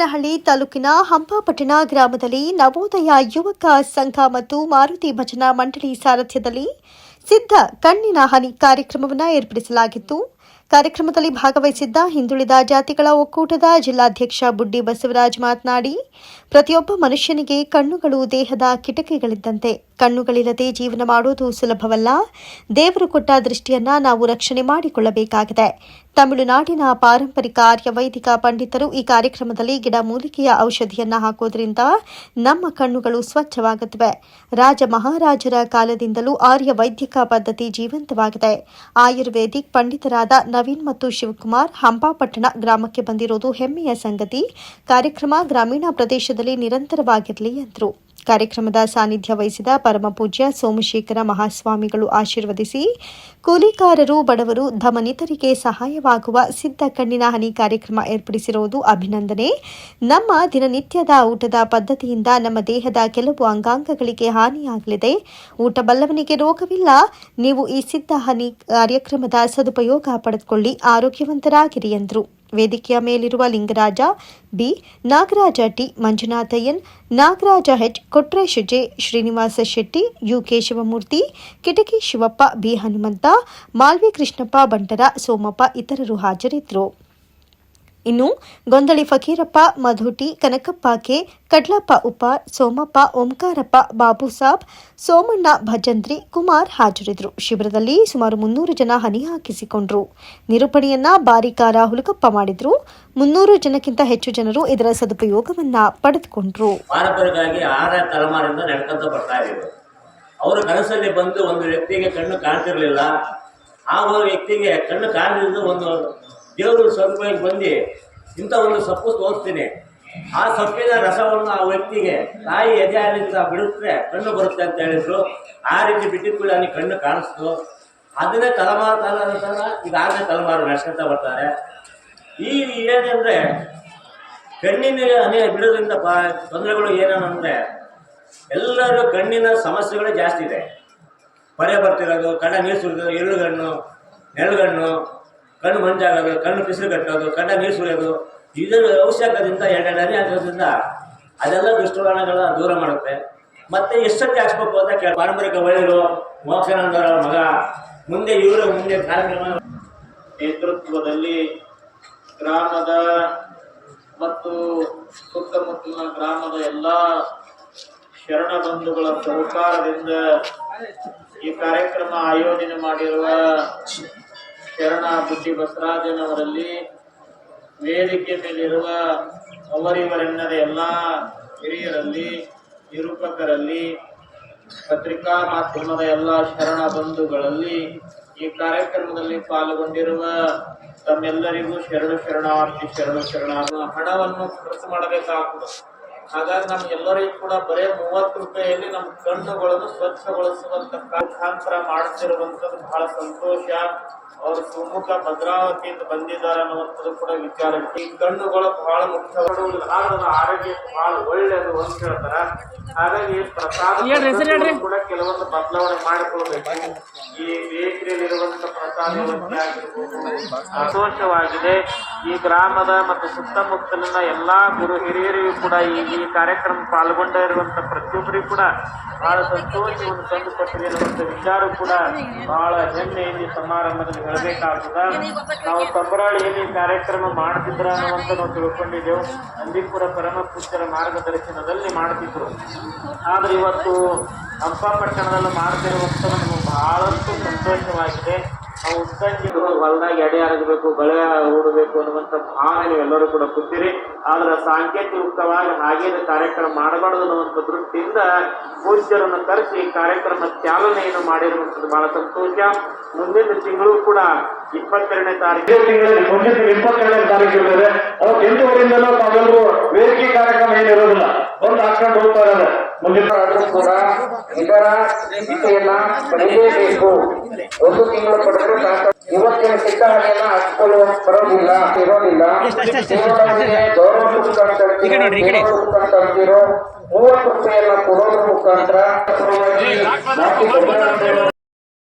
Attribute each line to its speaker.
Speaker 1: ಹರಪನಹಳ್ಳಿ ತಾಲೂಕಿನ ಹಂಪಾಪಟ್ಟಣ ಗ್ರಾಮದಲ್ಲಿ ನವೋದಯ ಯುವಕ ಸಂಘ ಮತ್ತು ಮಾರುತಿ ಭಜನಾ ಮಂಡಳಿ ಸಾರಥ್ಯದಲ್ಲಿ ಸಿದ್ಧ ಕಣ್ಣಿನ ಹನಿ ಕಾರ್ಯಕ್ರಮವನ್ನು ಏರ್ಪಡಿಸಲಾಗಿತ್ತು. ಕಾರ್ಯಕ್ರಮದಲ್ಲಿ ಭಾಗವಹಿಸಿದ್ದ ಹಿಂದುಳಿದ ಜಾತಿಗಳ ಒಕ್ಕೂಟದ ಜಿಲ್ಲಾಧ್ಯಕ್ಷ ಬುಡ್ಡಿ ಬಸವರಾಜ್ ಮಾತನಾಡಿ, ಪ್ರತಿಯೊಬ್ಬ ಮನುಷ್ಯನಿಗೆ ಕಣ್ಣುಗಳು ದೇಹದ ಕಿಟಕಿಗಳಿದ್ದಂತೆ. ಕಣ್ಣುಗಳಿಲ್ಲದೆ ಜೀವನ ಮಾಡುವುದು ಸುಲಭವಲ್ಲ. ದೇವರು ಕೊಟ್ಟ ದೃಷ್ಟಿಯನ್ನ ನಾವು ರಕ್ಷಣೆ ಮಾಡಿಕೊಳ್ಳಬೇಕಾಗಿದೆ. ತಮಿಳುನಾಡಿನ ಪಾರಂಪರಿಕ ಆರ್ಯವೈದಿಕ ಪಂಡಿತರು ಈ ಕಾರ್ಯಕ್ರಮದಲ್ಲಿ ಗಿಡಮೂಲಿಕೆಯ ಔಷಧಿಯನ್ನ ಹಾಕೋದ್ರಿಂದ ನಮ್ಮ ಕಣ್ಣುಗಳು ಸ್ವಚ್ಛವಾಗುತ್ತವೆ. ರಾಜ ಮಹಾರಾಜರ ಕಾಲದಿಂದಲೂ ಆರ್ಯ ವೈದ್ಯಕ ಪದ್ಧತಿ ಜೀವಂತವಾಗಿದೆ. ಆಯುರ್ವೇದಿಕ್ ಪಂಡಿತರಾದ ನವೀನ್ ಮತ್ತು ಶಿವಕುಮಾರ್ ಹಂಪಾಪಟ್ಟಣ ಗ್ರಾಮಕ್ಕೆ ಬಂದಿರುವುದು ಹೆಮ್ಮೆಯ ಸಂಗತಿ. ಕಾರ್ಯಕ್ರಮ ಗ್ರಾಮೀಣ ಪ್ರದೇಶದಲ್ಲಿ ನಿರಂತರವಾಗಿರಲಿ ಎಂದರು ಕಾರ್ಯಕ್ರಮದ ಸಾನ್ನಿಧ್ಯ ವಹಿಸಿದ ಪರಮಪೂಜ್ಯ ಸೋಮಶೇಖರ ಮಹಾಸ್ವಾಮಿಗಳು ಆಶೀರ್ವದಿಸಿ, ಕೂಲಿಕಾರರು, ಬಡವರು, ಧಮನಿತರಿಗೆ ಸಹಾಯವಾಗುವ ಸಿದ್ಧ ಕಣ್ಣಿನ ಹನಿ ಕಾರ್ಯಕ್ರಮ ಏರ್ಪಡಿಸಿರುವುದು ಅಭಿನಂದನೆ. ನಮ್ಮ ದಿನನಿತ್ಯದ ಊಟದ ಪದ್ಧತಿಯಿಂದ ನಮ್ಮ ದೇಹದ ಕೆಲವು ಅಂಗಾಂಗಗಳಿಗೆ ಹಾನಿಯಾಗಲಿದೆ. ಊಟ ಬಲ್ಲವನಿಗೆ ರೋಗವಿಲ್ಲ. ನೀವು ಈ ಸಿದ್ಧ ಹನಿ ಕಾರ್ಯಕ್ರಮದ ಸದುಪಯೋಗ ಪಡೆದುಕೊಳ್ಳಿ. ಆರೋಗ್ಯವಂತರಾಗಿರಿ ಎಂದರು. ವೇದಿಕೆಯ ಮೇಲಿರುವ Lingaraj, B. Nagaraj, T. Manjunathayyan, Nagaraj H Kotresh J. Srinivasa Shetty UK Shivamurthy, ಕಿಟಕಿ ಶಿವಪ್ಪ, ಬಿ. ಹನುಮಂತ ಮಾಲ್ವಿ ಕೃಷ್ಣಪ್ಪ ಬಂಟರ, ಸೋಮಪ್ಪ ಇತರರು ಹಾಜರಿದ್ದರು. ಇನ್ನು ಗೊಂದಳಿ ಫಕೀರಪ್ಪ, ಮಧುಟಿ, ಕನಕಪ್ಪ ಕೆ, ಕಡ್ಲಪ್ಪ ಉಪ ಸೋಮಪ್ಪ, ಓಂಕಾರಪ್ಪ, ಬಾಬು ಸಾಬ್, ಸೋಮಣ್ಣ, ಭಜಂತ್ರಿ, ಕುಮಾರ್ ಹಾಜರಿದ್ದರು. ಶಿಬಿರದಲ್ಲಿ ಸುಮಾರು ಮುನ್ನೂರು ಜನ ಹನಿ ಹಾಕಿಸಿಕೊಂಡ್ರು. ನಿರೂಪಣೆಯನ್ನ ಬಾರಿಕಾರ ಹುಲುಕಪ್ಪ ಮಾಡಿದ್ರು. ಮುನ್ನೂರು ಜನಕ್ಕಿಂತ ಹೆಚ್ಚು ಜನರು ಇದರ ಸದುಪಯೋಗವನ್ನ ಪಡೆದುಕೊಂಡ್ರು.
Speaker 2: ಅವರ ಕನಸಲ್ಲಿ ಬಂದು ಒಂದು ವ್ಯಕ್ತಿಗೆ ಕಣ್ಣು ಕಾಣ್ತಿರ್ಲಿಲ್ಲ. ಆ ಒಂದು ಕಣ್ಣು ಕಾಣದಿದ್ದು ಒಂದು ದೇವರು ಸ್ವರೂಪವಾಗಿ ಬಂದು ಇಂಥ ಒಂದು ಸೊಪ್ಪು ತೋರಿಸ್ತೀನಿ. ಆ ಸೊಪ್ಪಿನ ರಸವನ್ನು ಆ ವ್ಯಕ್ತಿಗೆ ತಾಯಿ ಎದೆ ಅಲ್ಲಿಂದ ಬಿಡುತ್ತೆ, ಕಣ್ಣು ಬರುತ್ತೆ ಅಂತ ಹೇಳಿದ್ರು. ಆ ರೀತಿ ಬಿಟ್ಟಿದ ಕೂಡ ಕಣ್ಣು ಕಾಣಿಸ್ತು. ಅದನ್ನೇ ತಲೆಮಾರು ತಲೆಮಾರು ಈಗ ಆರನೇ ತಲೆಮಾರು ನಡೆಸ್ಕೊಳ್ತಾ ಬರ್ತಾರೆ. ಈ ಏನಂದ್ರೆ ಕಣ್ಣಿನ ಹನಿ ಬಿಡೋದ್ರಿಂದ ಪಾ ತೊಂದರೆಗಳು ಏನೇನಂದ್ರೆ ಎಲ್ಲರೂ ಕಣ್ಣಿನ ಸಮಸ್ಯೆಗಳು ಜಾಸ್ತಿ ಇದೆ. ಪರೆ ಬರ್ತಿರೋದು, ಕಣ್ಣ ನೀರು ಸುರಿದು ನೆರಳುಗಣ್ಣು ಕಣ್ಣು ಮಂಜಾಗೋದು, ಕಣ್ಣು ಬಿಸಿಲು ಕಟ್ಟೋದು ಕಣ್ಣ ನೀರು ಸುರಿಯೋದು ಇದರ ಅವಶ್ಯಕದಿಂದ ಎರಡೆರಡನೇ ಆಗಿರೋದ್ರಿಂದ ಅದೆಲ್ಲ ದುಷ್ಟವಾಣಗಳನ್ನ ದೂರ ಮಾಡುತ್ತೆ. ಮತ್ತೆ ಎಷ್ಟೊತ್ತಿ ಹಾಕ್ಸ್ಬೇಕು ಅಂತ ಕೇಳ, ಪಾರಂಪರಿಕ ವೈದ್ಯರು ಮೋಕ್ಷಾನಂದರ ಮಗ. ಮುಂದೆ ಇವರು, ಮುಂದೆ ಕಾರ್ಯಕ್ರಮ.
Speaker 3: ನೇತೃತ್ವದಲ್ಲಿ ಗ್ರಾಮದ ಮತ್ತು ಸುತ್ತಮುತ್ತಲಿನ ಗ್ರಾಮದ ಎಲ್ಲ ಶರಣ ಬಂಧುಗಳ ಸಹಕಾರದಿಂದ ಈ ಕಾರ್ಯಕ್ರಮ ಆಯೋಜನೆ ಮಾಡಿರುವ ಶರಣ ಬುದ್ಧಿ ಬಸರಾಜನವರಲ್ಲಿ ವೇದಿಕೆ ಮೇಲಿರುವ ಅವರಿವರೆನ್ನದ ಎಲ್ಲ ಹಿರಿಯರಲ್ಲಿ, ನಿರೂಪಕರಲ್ಲಿ, ಪತ್ರಿಕಾ ಮಾಧ್ಯಮದ ಎಲ್ಲ ಶರಣ ಬಂಧುಗಳಲ್ಲಿ ಈ ಕಾರ್ಯಕ್ರಮದಲ್ಲಿ ಪಾಲ್ಗೊಂಡಿರುವ ತಮ್ಮೆಲ್ಲರಿಗೂ ಶರಣು ಶರಣಾರ್ಥಿ, ಶರಣು ಶರಣ ಹಣವನ್ನು ಖರ್ಚು ಮಾಡಬೇಕಾಗುತ್ತದೆ. ಹಾಗಾಗಿ ನಮ್ಗೆಲ್ಲರಿಗೂ ಕೂಡ ಬರೇ ಮೂವತ್ತು ರೂಪಾಯಿಯಲ್ಲಿ ನಮ್ಮ ಕಣ್ಣುಗಳನ್ನು ಸ್ವಚ್ಛಗೊಳಿಸುವಂತ ಮುಖಾಂತರ ಮಾಡುತ್ತಿರುವಂತದ್ದು ಬಹಳ ಸಂತೋಷ. ಅವರು ಶಿವಮೊಗ್ಗ ಭದ್ರಾವತಿಯಿಂದ ಬಂದಿದ್ದಾರೆ ಅನ್ನುವಂಥದ್ದು ಕೂಡ ವಿಚಾರ. ಈ ಕಣ್ಣುಗಳು ಬಹಳ ಮುಖ್ಯವಾದ ಆರೋಗ್ಯ ಬಹಳ ಒಳ್ಳೆಯದು ಅಂತ ಹೇಳ್ತಾರ. ಹಾಗಾಗಿ ಪ್ರಸಾದ ಕೂಡ ಕೆಲವೊಂದು ಬದಲಾವಣೆ ಮಾಡಿಕೊಳ್ಬೇಕು. ಈ ಸಂತೋಷವಾಗಿದೆ. ಈ ಗ್ರಾಮದ ಮತ್ತು ಸುತ್ತಮುತ್ತಲಿನ ಎಲ್ಲಾ ಗುರು ಹಿರಿಯರಿಗೂ ಕೂಡ ಈ ಈ ಕಾರ್ಯಕ್ರಮ ಪಾಲ್ಗೊಂಡಿರುವಂತ ಪ್ರತಿಯೊಬ್ಬರಿಗೂ ಕೂಡ ಬಹಳ ಸಂತೋಷವನ್ನು ತಂದು ಅನ್ನುವಂಥ ವಿಚಾರ ಕೂಡ ಬಹಳ ಹೆಮ್ಮೆಯಿಂದ ಈ ಸಮಾರಂಭದಲ್ಲಿ ಹೇಳಬೇಕಾಗ್ತದ. ನಾವು ತಂಬರಾಳಿಯಲ್ಲಿ ಕಾರ್ಯಕ್ರಮ ಮಾಡ್ತಿದ್ರ ಅನ್ನುವಂತ ನಾವು ತಿಳ್ಕೊಂಡಿದ್ದೆವು. ನಂದೀಪುರ ಪರಮ ಪೂಜ್ಯರ ಮಾರ್ಗದರ್ಶನದಲ್ಲಿ ಮಾಡ್ತಿದ್ರು. ಆದ್ರೆ ಇವತ್ತು ಹಂಪಪಟ್ಟಣದಲ್ಲಿ ಮಾಡ್ತಿರುವಂತ ನಮಗೆ ಬಹಳಷ್ಟು ಸಂತೋಷವಾಗಿದೆ. ಹೊಲದಾಗ ಎಡೆ ಹರಗಬೇಕು ಬಳೆ ಹೂಡಬೇಕು ಅನ್ನುವಂಥ ಭಾವನೆ ನೀವೆಲ್ಲರೂ ಕೂಡ ಕೂತಿರಿ. ಆದ್ರೆ ಸಾಂಕೇತಿಕವಾಗಿ ಹಾಗೇನು ಕಾರ್ಯಕ್ರಮ ಮಾಡಬಾರದು ಅನ್ನುವಂಥ ದೃಷ್ಟಿಯಿಂದ ಪೂಜ್ಯರನ್ನು ಕರೆಸಿ ಕಾರ್ಯಕ್ರಮ ಚಾಲನೆಯನ್ನು ಮಾಡಿರುವಂಥದ್ದು ಬಹಳ ಸಂತೋಷ. ಮುಂದಿನ ತಿಂಗಳು ಕೂಡ ಇಪ್ಪತ್ತೆರಡನೇ ತಾರೀಕು.
Speaker 4: ಇಪ್ಪತ್ತೆರಡನೇ ತಾರೀಕು ಇರ್ತದೆ. ಅವತ್ತು ಎಂಟುವರೆಯಿಂದಲೂ ತಾವೆಲ್ಲರೂ ವೇದಿಕೆ ಕಾರ್ಯಕ್ರಮ ಏನಿರೋದಿಲ್ಲ, ಬಂದು ಹಾಕೊಂಡು ಹೋಗ್ತಾ ಇದ್ದಾರೆ. ಮುಂದಿನ
Speaker 5: ಆದ್ರೂ ಕೂಡ ಇದರ ಚಿಕಿತ್ಸೆಯನ್ನ ಪಡೆಯಲೇಬೇಕು ಒಂದು ತಿಂಗಳು ಪಡೆದು ಇವತ್ತಿನ ಸಿದ್ಧಾಂತನ ಹಚ್ಕೊಳ್ಳುವ ಬರೋದಿಲ್ಲ ಇರೋದಿಲ್ಲ ಗೌರವ ಮುಖಾಂತರ ಮೂವತ್ತು ರೂಪಾಯಿಯನ್ನ ಕೊಡೋದ್ರ ಮುಖಾಂತರ